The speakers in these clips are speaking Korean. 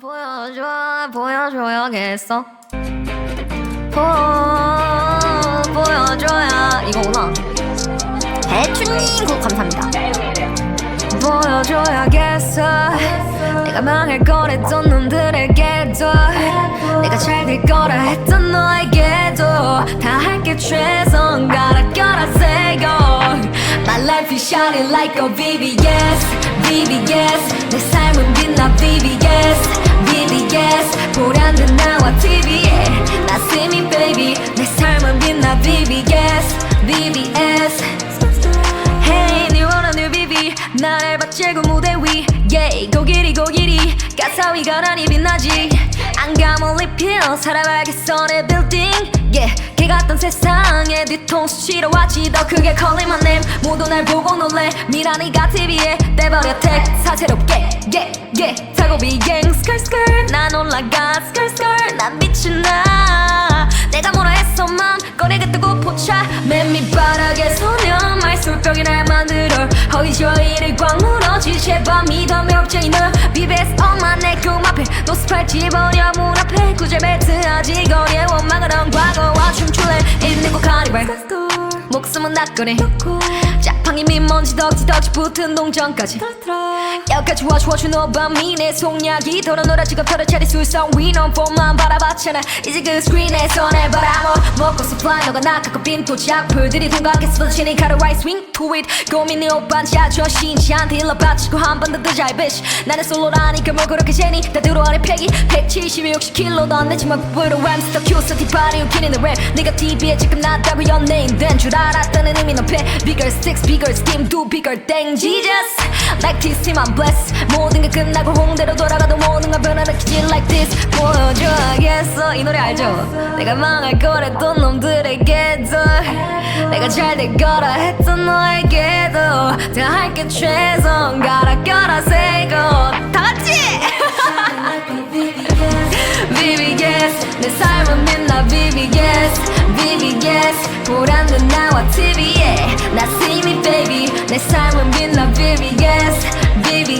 보여줘 보여줘야겠어. 보 보여줘야 이거구나. 배추님 구 감사합니다. 보여줘야겠어. 내가 망할 거랬던 놈들에게도 내가 잘 될 거라 했던 너에게도 다 할게 최 My life is shining like a VVS VVS 내 삶은 빛나 VVS VVS 보란 듯 나와 TV에 나 see me baby. 내 삶은 빛나 VVS VVS Hey 네 원하는 비비 나를 받치고 무대 위. Yeah 고길이 고길이 가사 위가 나니 빛나지. 안감을 입혀 살아가겠어 내 빌딩 Yeah 개 같던 세상에 뒤통수 치러 왔지. 더 크게 calling my name 모두 날 보고 놀래. 미라니가 TV에 떼버려 택 사채롭게 yeah 타고 비행 스컬 스컬. 난 올라가. 스컬 스컬. 난 빛이 나. 내가 뭐라 했어 맘 꺼내게 뜨고 포차. 맨 밑 바닥에 소년 말술병이 날 만들어. 허이저이를 꽉 물어지. 제발 믿어 매혹적인 너 BBS 엄마 내꿈 앞에 노스팔 문 앞에 구제 벨트 아직 거리에 원망을 한 과거와 춤출래. 있는 곳 카니발 목숨은 낯거리. 짝팡이 민먼지 덕지 덕지 붙은 동전까지. 여기까지 와주워주 너밤이 내 속약이 돌아 놀아 지금 털어 차리 술성 위넌 폰만 바라봤잖아. 이제 그 스크린에서 날 바라보 먹고서 fly 너가 낙하고 빈또 작풀들이 뻗치는 카르와이 스윙 to it. 고민이 오빤 자존심한테 일러 바치고 한 번더 뜨자 이 bitch 나는 솔로라니까 뭘 그렇게 재니? 다 들어와내 패기. 170에 60킬로 넌내 지막부로 램스터 큐스 뒷발이 웃기는 랩 네가 TV에 지금 났다고 연예인 된 줄 알았다는 의미 넌패 Bigger sticks bigger steam do bigger thing Jesus. Like this team I'm blessed. 모든 게 끝나고 홍대로 돌아가도 모든 걸 변화시키지 like this. 보여줘야겠어 이 노래 알죠? 내가 망할 거 랬던 놈들에게도 내가 잘 될 거라 했던 너에게도 다 할게 최선 가라 껴라 세고 다 같이! VVS 내 삶은 빛나 VVS VVS 보란듯 나와 TV에. 나 see me baby. 내 삶은 빛나 VVS VVS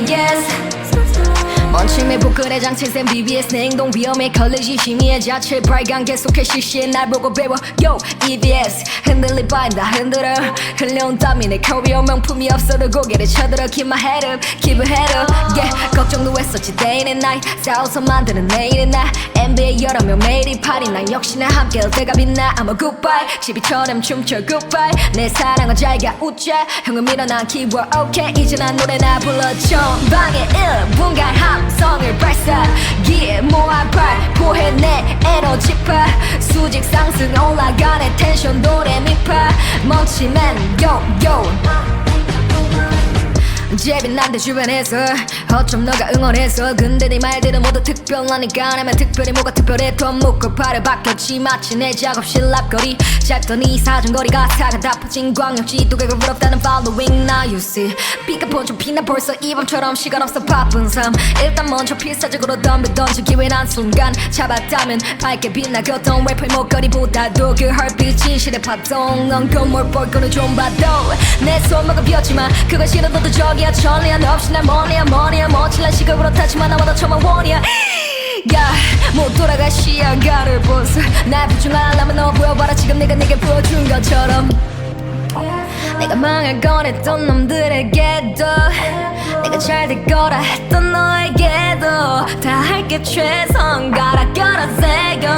멈춤에 부끄레 장치센 BBS 내 행동 위험에 걸리지 심의의 자체 발광 계속해 실시해 날 보고 배워. Yo EBS 흔들리 바인다 흔들어. 흘려온 땀이 내 커리어 명품이 없어도 고개를 쳐들어. Keep my head up keep it head up. Yeah 걱정도 했었지 day and night. 싸워서 만드는 내일의 날. NBA 여러 명 매일이 파리 난 역시나 함께 때가 빛나. I'm a goodbye. 시비처럼 춤춰 goodbye. 내 사랑은 잘가 웃자. 형은 밀어난 키워 okay. 이제 난 노래 나 불러 전방에 1분간 함 수직 상승 올라가네 텐션 도레미파 멈추면 요요 재빈난데 주변에서 어쩜 너가 응원해서. 근데 네 말들은 모두 특별하니까 나면 특별히 뭐가 특별해. 더 묻고 발을 바뀌었지 마치 내 작업실 앞거리. 짧던 이 사정거리가 사가 다 퍼진 광역지. 두개가 부럽다는 following now you see 비가 번쩍 피나 벌써 이 밤처럼 시간 없어 바쁜 삶. 일단 먼저 필사적으로 덤벼 던져 기회는 한 순간 잡았다면 밝게 빛나겼던 래퍼의 목걸이보다도 그 헐빛 진실의 파동. 넌 건물 볼 거는 좀 봐도 내 손목은 비었지만 그건 싫어도 저기 야 천리안 없이 날 뭐냐 뭐냐 멋질난 시각으로 타지만 나보다 처만 원이야. 야, 못 돌아가 시야가를 벗어. 날 부중하려면 너 보여봐라. 지금 내가 내게 보여준 것처럼. 내가 망할 거랬던 놈들에게도 내가 잘 될 거라 했던 너에게도 다 할게 최선. 가라 껴라 새겨.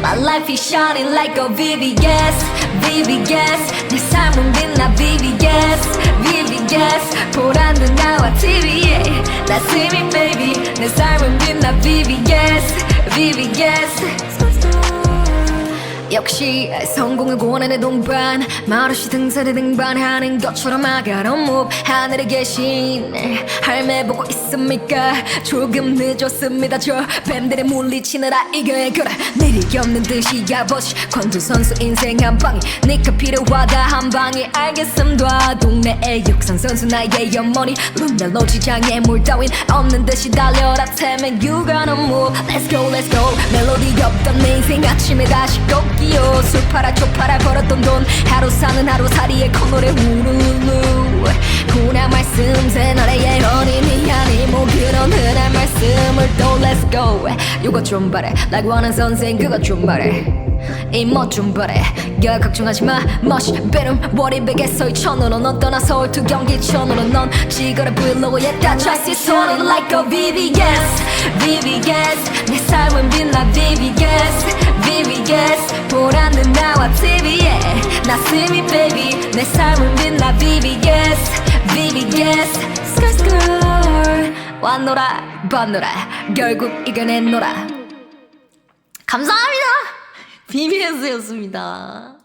My life is shining like a VVS VVS 내 삶은 빛나 VVS VVS 보란듯 나와 TV에 나 see me baby 내 삶은 빛나 VVS VVS 역시 성공을 원하는 동반 말없이 등산에 등반하는 것처럼 아가런 몹 하늘에 계신 할매 보고 있습니까? 조금 늦었습니다. 저 뱀들의 물리치느라 이겨야 그래. 내리기 없는 듯이 야버시 권투 선수 인생 한 방에 니가 필요하다 한 방에 알겠습니다. 동네의 육상 선수 나의 어머니 룸멜로 지장에 물 따윈 없는 듯이 달려라. you gonna move Let's go let's go. 멜로디 없던 내 인생 아침에 다시 꺾이요 술 팔아 쪽 팔아 벌었던 돈. 하루 사는 하루살이의 콧노래 우르르. 고나 말씀 새 나라의 어린이 아니 뭐 그런 흔한 말씀을 또 Let's go. 이거 좀 바래. like 원한 선생 그거 좀 바래 이멋 좀 바래 야 걱정하지 마. 멋이 베름 워리백에서 이천으로 넌 떠나 서울 투 경기 천으로 넌 지거라 브이로그에 따차시 손으로 like a VVS VVS 내 삶은 빛나 VVS VVS 보라는 나와 TV에 나 스미 baby. 내 삶은 빛나 VVS VVS Skr 왔노라 봤노라. 결국 이겨냈노라. 감사합니다 BBS였습니다